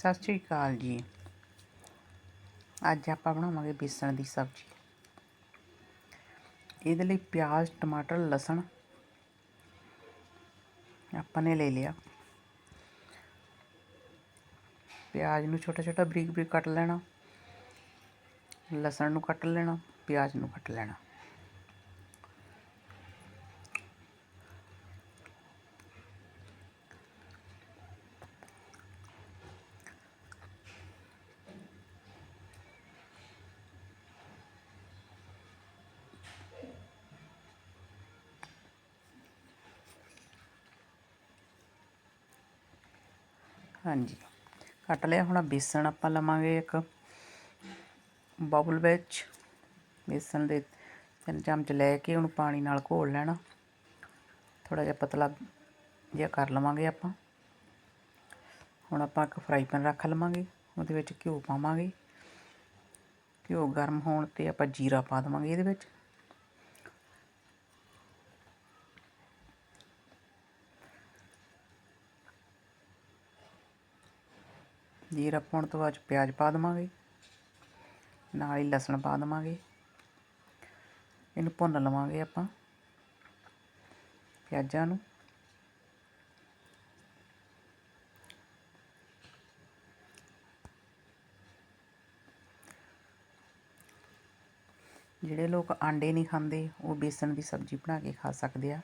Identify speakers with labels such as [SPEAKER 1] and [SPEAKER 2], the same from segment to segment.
[SPEAKER 1] ਸਤਿ ਸ਼੍ਰੀ ਅਕਾਲ ਜੀ। ਅੱਜ ਆਪਾਂ ਬਣਾਵਾਂਗੇ ਬੇਸਣ ਦੀ ਸਬਜ਼ੀ। ਇਹਦੇ ਲਈ ਪਿਆਜ਼, ਟਮਾਟਰ, ਲਸਣ ਆਪਾਂ ਨੇ ਲੈ ਲਿਆ। ਪਿਆਜ਼ ਨੂੰ ਛੋਟਾ ਛੋਟਾ ਬਰੀਕ ਬਰੀਕ ਕੱਟ ਲੈਣਾ। ਲਸਣ ਨੂੰ ਕੱਟ ਲੈਣਾ, ਪਿਆਜ਼ ਨੂੰ ਕੱਟ ਲੈਣਾ। ਹਾਂਜੀ। ਕੱਟ ਲਿਆ, ਹੁਣ ਬੇਸਣ ਆਪਾਂ ਲਵਾਂਗੇ ਇੱਕ ਬਾਉਲ ਵਿੱਚ। ਬੇਸਣ ਦੇ ਤਿੰਨ ਚਮਚ ਲੈ ਕੇ ਉਹਨੂੰ ਪਾਣੀ ਨਾਲ ਘੋਲ ਲੈਣਾ। ਥੋੜਾ ਜਿਹਾ ਪਤਲਾ ਜਿਹਾ ਕਰ ਲਵਾਂਗੇ ਆਪਾਂ। ਹੁਣ ਆਪਾਂ ਇੱਕ ਫਰਾਈ ਪੈਨ ਰੱਖ ਲਵਾਂਗੇ, ਉਹਦੇ ਵਿੱਚ ਘਿਓ ਪਾਵਾਂਗੇ। ਘਿਓ ਗਰਮ ਹੋਣ ਤੇ ਆਪਾਂ ਜੀਰਾ ਪਾ ਦਵਾਂਗੇ ਇਹਦੇ ਵਿੱਚ। ਜੀਰਾ ਪਾਉਣ ਤੋਂ ਬਾਅਦ ਪਿਆਜ਼ ਪਾ ਦਵਾਂਗੇ। ਨਾਲ ਹੀ ਲਸਣ ਪਾ ਦਵਾਂਗੇ। ਇਹਨੂੰ ਭੁੰਨ ਲਵਾਂਗੇ ਆਪਾਂ ਪਿਆਜ਼ਾਂ ਨੂੰ। ਜਿਹੜੇ ਲੋਕ ਆਂਡੇ ਨਹੀਂ ਖਾਂਦੇ, ਉਹ ਬੇਸਣ ਦੀ ਸਬਜ਼ੀ ਬਣਾ ਕੇ ਖਾ ਸਕਦੇ ਆ।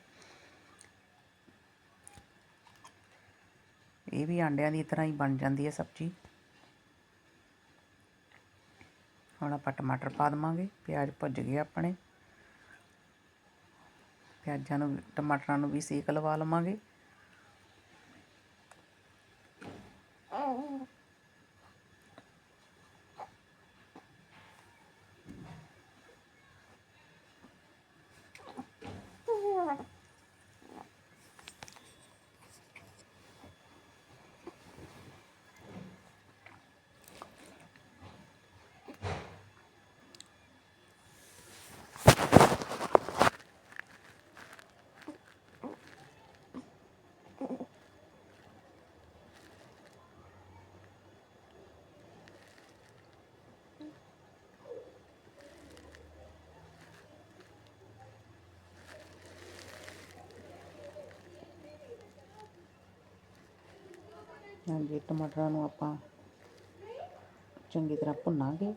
[SPEAKER 1] ਇਹ ਵੀ ਆਂਡਿਆਂ ਦੀ ਤਰ੍ਹਾਂ ਹੀ ਬਣ ਜਾਂਦੀ ਹੈ ਸਬਜ਼ੀ। ਹੁਣ ਆਪਾਂ ਟਮਾਟਰ ਪਾ ਦਵਾਂਗੇ। ਪਿਆਜ਼ ਭੁੱਜ ਗਏ ਆਪਣੇ। ਪਿਆਜ਼ਾਂ ਨੂੰ, ਟਮਾਟਰਾਂ ਨੂੰ ਵੀ ਸੇਕ ਲਵਾ ਲਵਾਂਗੇ। ਹਾਂਜੀ ਟਮਾਟਰਾਂ ਨੂੰ ਆਪਾਂ ਚੰਗੀ ਤਰ੍ਹਾਂ ਭੁੰਨਾਂਗੇ।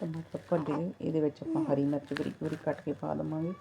[SPEAKER 1] ਟਮਾਟਰ ਭੁੱਜ ਗਏ ਇਹਦੇ ਵਿੱਚ ਆਪਾਂ ਹਰੀ ਮਿਰਚ ਬਰੀਕ ਬਰੀਕ ਕੱਟ ਕੇ ਪਾ ਦੇਵਾਂਗੇ।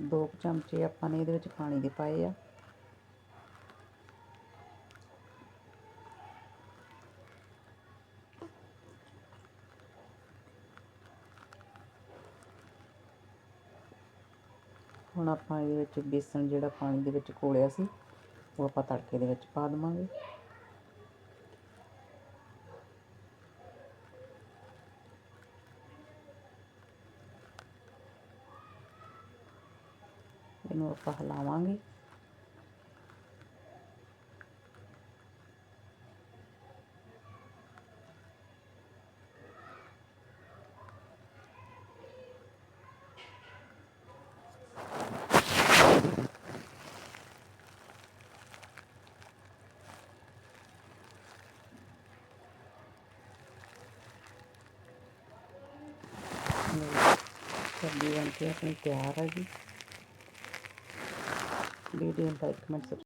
[SPEAKER 1] ਦੋ ਚਮਚੇ ਆਪਾਂ ਨੇ ਇਹਦੇ ਵਿੱਚ ਪਾਣੀ ਦੇ ਪਾਏ ਆ। ਹੁਣ ਆਪਾਂ ਇਹਦੇ ਵਿੱਚ ਬੇਸਣ ਜਿਹੜਾ ਪਾਣੀ ਦੇ ਵਿੱਚ ਘੋਲਿਆ ਸੀ, ਉਹ ਆਪਾਂ ਤੜਕੇ ਦੇ ਵਿੱਚ ਪਾ ਦਵਾਂਗੇ। ਇਹਨੂੰ ਆਪਾਂ ਹਿਲਾਵਾਂਗੇ ਸਬਜ਼ੀ ਬਣ ਕੇ ਆਪਣੀ ਤਿਆਰ ਹੈ ਜੀ വീഡിയോ ലൈക്ക് മെൻസ്